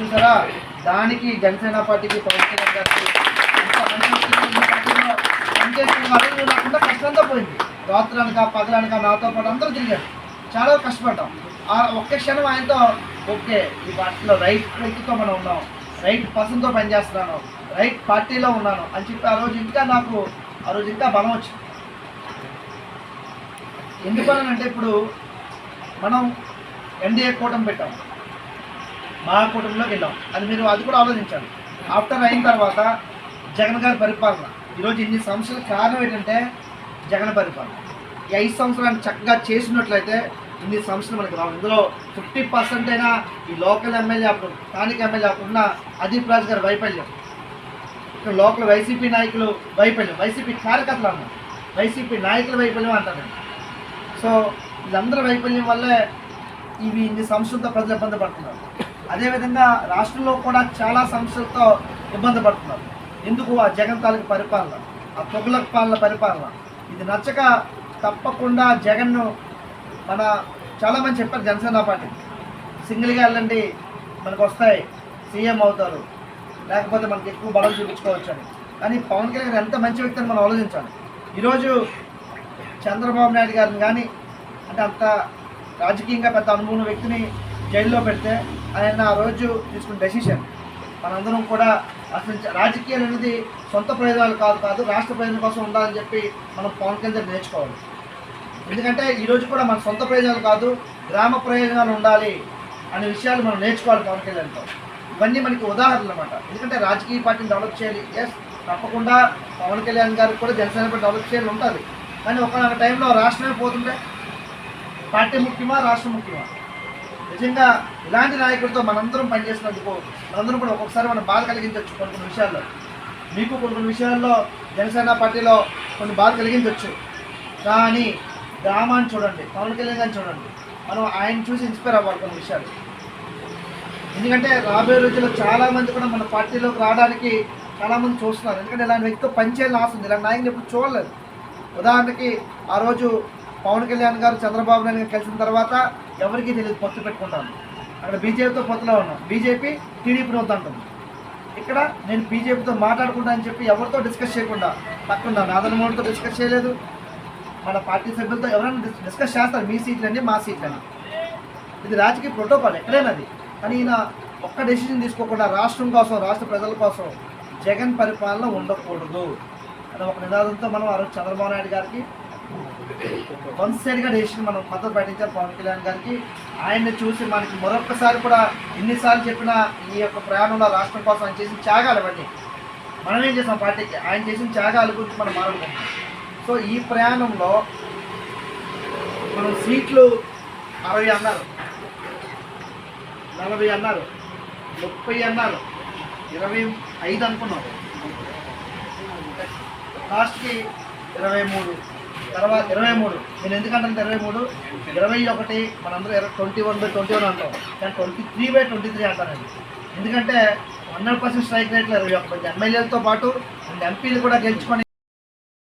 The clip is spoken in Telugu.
చూసారా? దానికి జనసేన పార్టీకి పవన్ కళ్యాణ్ గారికి పనిచేసిన వాళ్ళు లేకుండా కష్టంతో పోయింది. రాత్రనక అనక పగలనక నాతో పాటు అందరూ తిరిగారు. చాలా కష్టపడ్డాం. ఆ ఒక్క క్షణం ఆయనతో ఓకే ఈ పార్టీలో రైట్ వ్యక్తితో మనం ఉన్నాం. రైట్ పర్సన్తో పనిచేస్తున్నాను. రైట్ పార్టీలో ఉన్నాను. అని చెప్పి ఆ రోజు ఇంకా నాకు ఆ రోజు ఇంకా బలం వచ్చింది. ఎందుకనంటే ఇప్పుడు మనం ఎన్డీఏ కూటమి పెట్టాం. మా కూటమిలోకి వెళ్ళాం. అది మీరు అది కూడా ఆలోచించాలి ఆఫ్టర్ అయిన తర్వాత జగన్ గారి పరిపాలన. ఈరోజు ఇన్ని సంవత్సరాల కారణం ఏంటంటే జగన్ పరిపాలన. ఈ ఐదు సంవత్సరాలు చక్కగా చేసినట్లయితే ఇన్ని సంవత్సరాలు మనకి రావు. ఇందులో ఫిఫ్టీ పర్సెంట్ అయినా ఈ లోకల్ ఎమ్మెల్యే అప్పుడు స్థానిక ఎమ్మెల్యే అప్పుడున్న అదీప్ రాజు గారి వైఫల్యం. ఇక్కడ లోకల్ వైసీపీ నాయకులు వైఫల్యం. వైసీపీ కార్యకర్తలు అన్నారు. వైసీపీ నాయకుల వైఫల్యం అంటారు. సో వీళ్ళందరి వైఫల్యం వల్లే ఇవి ఇన్ని సమస్యలతో ప్రజలు ఇబ్బంది పడుతున్నారు. అదేవిధంగా రాష్ట్రంలో కూడా చాలా సమస్యలతో ఇబ్బంది పడుతున్నారు. ఎందుకు? ఆ జగన్ తాలూకు పరిపాలన ఆ తొగులకు పాలన పరిపాలన. ఇది నచ్చక తప్పకుండా జగన్ను మన చాలామంది చెప్పారు జనసేన పార్టీ. సింగిల్గా వెళ్ళండి మనకు వస్తాయి సీఎం అవుతారు. లేకపోతే మనకి ఎక్కువ బలం చూపించుకోవచ్చు అని. కానీ పవన్ కళ్యాణ్ ఎంత మంచి వ్యక్తి అని మనం ఆలోచించాలి. ఈరోజు చంద్రబాబు నాయుడు గారిని కానీ అంటే అంత రాజకీయంగా పెద్ద అనుభవం వ్యక్తిని జైల్లో పెడితే ఆయన ఆ రోజు తీసుకున్న డెసిషన్ మనందరం కూడా అసలు రాజకీయాలు అనేది సొంత ప్రయోజనాలు కాదు కాదు రాష్ట్ర ప్రయోజనం కోసం ఉండాలని చెప్పి మనం పవన్ కళ్యాణ్ నేర్చుకోవాలి. ఎందుకంటే ఈరోజు కూడా మన సొంత ప్రయోజనాలు కాదు గ్రామ ప్రయోజనాలు ఉండాలి అనే విషయాలు మనం నేర్చుకోవాలి పవన్ కళ్యాణ్తో. ఇవన్నీ మనకి ఉదాహరణలు అనమాట ఎందుకంటే రాజకీయ పార్టీని డెవలప్ చేయాలి ఎస్ తప్పకుండా పవన్ కళ్యాణ్ గారికి కూడా జనసేన పార్టీ డెవలప్ చేయాలి ఉంటుంది కానీ ఒక టైంలో రాష్ట్రమే పోతుంటే పార్టీ ముఖ్యమా రాష్ట్రం ముఖ్యమా? నిజంగా ఇలాంటి నాయకుడితో మనందరం పనిచేసినందుకు మనందరం కూడా ఒక్కొక్కసారి మనం బాధ కలిగించవచ్చు కొన్ని కొన్ని విషయాల్లో. మీకు కొన్ని కొన్ని విషయాల్లో జనసేన పార్టీలో కొన్ని బాధ కలిగించవచ్చు. కానీ గ్రామాన్ని చూడండి పవన్ కళ్యాణ్ గారిని చూడండి. మనం ఆయన చూసి ఇన్స్పైర్ అవ్వాలి కొన్ని విషయాలు. ఎందుకంటే రాబోయే రోజుల్లో చాలామంది కూడా మన పార్టీలోకి రావడానికి చాలామంది చూస్తున్నారు. ఎందుకంటే ఇలాంటి వ్యక్తితో పనిచేయాలని ఆశ ఉంది. ఇలాంటి నాయకులు ఎప్పుడు చూడలేదు. ఉదాహరణకి ఆ రోజు పవన్ కళ్యాణ్ గారు చంద్రబాబు నాయుడు గారు కలిసిన తర్వాత ఎవరికీ తెలియదు పొత్తు పెట్టుకుంటాను. అక్కడ బీజేపీతో పొత్తులో ఉన్నాం. బీజేపీ టీడీపీని వద్దంటుంది ఇక్కడ నేను బీజేపీతో మాట్లాడుకుంటా అని చెప్పి ఎవరితో డిస్కస్ చేయకుండా పక్కన నాదన్ మోడీతో డిస్కస్ చేయలేదు. మన పార్టీ సభ్యులతో ఎవరైనా డిస్కస్ చేస్తారు. మీ సీట్లండి మా సీట్లని. ఇది రాజకీయ ప్రోటోకాల్ ఎక్కడైనా అది కానీ ఈయన ఒక్క డెసిషన్ తీసుకోకుండా రాష్ట్రం కోసం రాష్ట్ర ప్రజల కోసం జగన్ పరిపాలన ఉండకూడదు. అని ఒక నినాదంతో మనం ఆ రోజు చంద్రబాబు నాయుడు గారికి వన్ సైడ్గా డెసిషన్ మనం మద్దతు ప్రకటించారు పవన్ కళ్యాణ్ గారికి. ఆయన్ని చూసి మనకి మరొకసారి కూడా ఎన్నిసార్లు చెప్పినా ఈ యొక్క ప్రయాణంలో రాష్ట్రం కోసం ఆయన చేసిన త్యాగాలు అవన్నీ. మనం ఏం చేసాం పార్టీకి? ఆయన చేసిన త్యాగాల గురించి మనం మాట్లాడుకుంటాం సో ఈ ప్రయాణంలో మనం సీట్లు అరవై అన్నారు. నలభై అన్నారు. ముప్పై అన్నారు. ఇరవై ఐదు అనుకున్నాం. లాస్ట్కి ఇరవై మూడు. తర్వాత ఇరవై మూడు. నేను ఎందుకంటే ఇరవై మూడు? ఇరవై ఒకటి మనందరూ ఇరవై twenty one by twenty one అంటాం. కానీ twenty three by twenty three అంటానండి ఎందుకంటే హండ్రెడ్ పర్సెంట్ స్ట్రైక్ రేట్లో ఇరవై ఒక మంది ఎమ్మెల్యేలతో పాటు రెండు ఎంపీలు కూడా గెలుచుకొని